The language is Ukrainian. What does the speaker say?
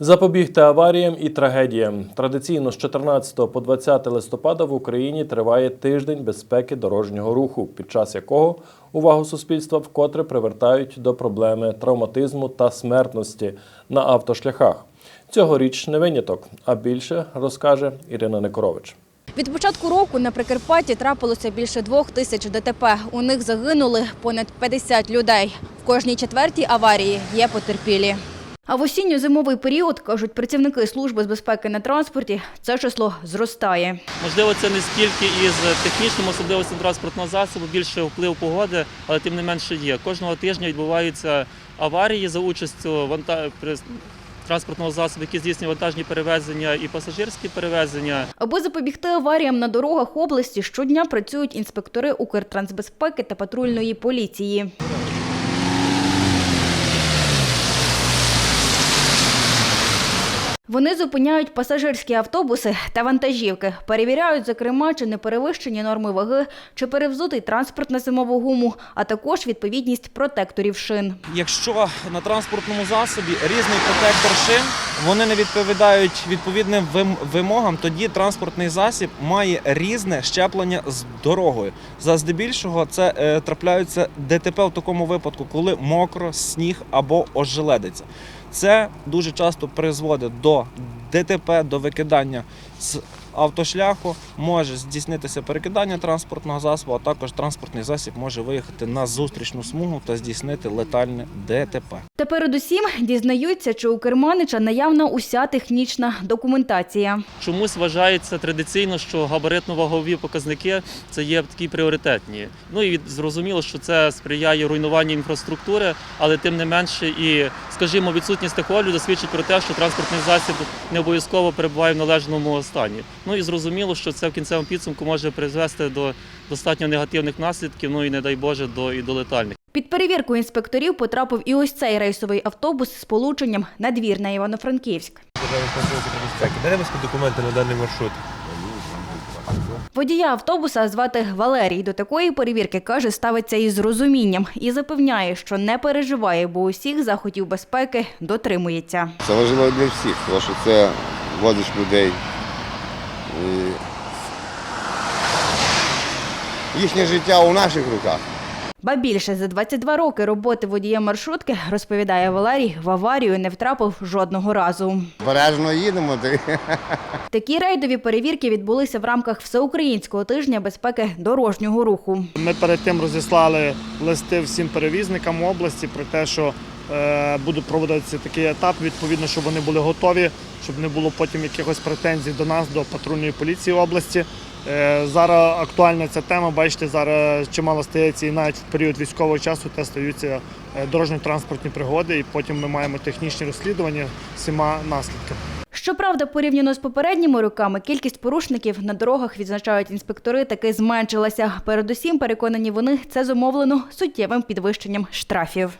Запобігти аваріям і трагедіям. Традиційно з 14 по 20 листопада в Україні триває тиждень безпеки дорожнього руху, під час якого увагу суспільства вкотре привертають до проблеми травматизму та смертності на автошляхах. Цьогоріч не виняток, а більше розкаже Ірина Некорович. Від початку року на Прикарпатті трапилося більше двох тисяч ДТП. У них загинули понад 50 людей. В кожній четвертій аварії є потерпілі. А в осінньо-зимовий період, кажуть працівники служби з безпеки на транспорті, це число зростає. Можливо, це не стільки із технічним особливостям транспортного засобу, більше вплив погоди, але тим не менше є. Кожного тижня відбуваються аварії за участю ванта... транспортного засобу, які здійснює вантажні перевезення і пасажирські перевезення. Аби запобігти аваріям на дорогах області, щодня працюють інспектори Укртрансбезпеки та патрульної поліції. Вони зупиняють пасажирські автобуси та вантажівки, перевіряють, зокрема, чи не перевищені норми ваги, чи перевзутий транспорт на зимову гуму, а також відповідність протекторів шин. Якщо на транспортному засобі різний протектор шин, вони не відповідають відповідним вимогам, тоді транспортний засіб має різне щеплення з дорогою. Заздебільшого це е, трапляються ДТП в такому випадку, коли мокро, сніг або ожеледиться. Це дуже часто призводить до ДТП, до викидання з автошляху, може здійснитися перекидання транспортного засобу, а також транспортний засіб може виїхати на зустрічну смугу та здійснити летальне ДТП. Та передусім дізнаються, чи у керманича наявна уся технічна документація. Чомусь вважається традиційно, що габаритно-вагові показники це є такі пріоритетні. Ну і від- зрозуміло, що це сприяє руйнуванню інфраструктури, але тим не менше і, скажімо, відсутність техогляду свідчить про те, що транспортний засіб не обов'язково перебуває в належному стані. Ну і зрозуміло, що це в кінцевому підсумку може призвести до достатньо негативних наслідків, ну і не дай Боже, до і до летальних. Під перевірку інспекторів потрапив і ось цей рейсовий автобус з полученням надвір на Івано-Франківськ. Де документи на даний маршрут? Водія автобуса звати Валерій. До такої перевірки каже, ставиться із розумінням і запевняє, що не переживає, бо усіх заходів безпеки дотримується. Це важливо для всіх, тому що це возиш людей. І їхнє життя у наших руках. Ба більше за 22 роки роботи водієм маршрутки, розповідає Валерій, в аварію не втрапив жодного разу. Бережно їдемо. ти. Такі рейдові перевірки відбулися в рамках всеукраїнського тижня безпеки дорожнього руху. Ми перед тим розіслали листи всім перевізникам області про те, що е, буде проводитися такий етап, відповідно, щоб вони були готові, щоб не було потім якихось претензій до нас, до патрульної поліції області. Е, зараз актуальна ця тема. Бачите, зараз чимало стається і навіть в період військового часу те стаються е, дорожньо-транспортні пригоди, і потім ми маємо технічні розслідування всіма наслідками. Щоправда, порівняно з попередніми роками, кількість порушників на дорогах відзначають інспектори, таки зменшилася. Передусім, переконані вони, це зумовлено суттєвим підвищенням штрафів.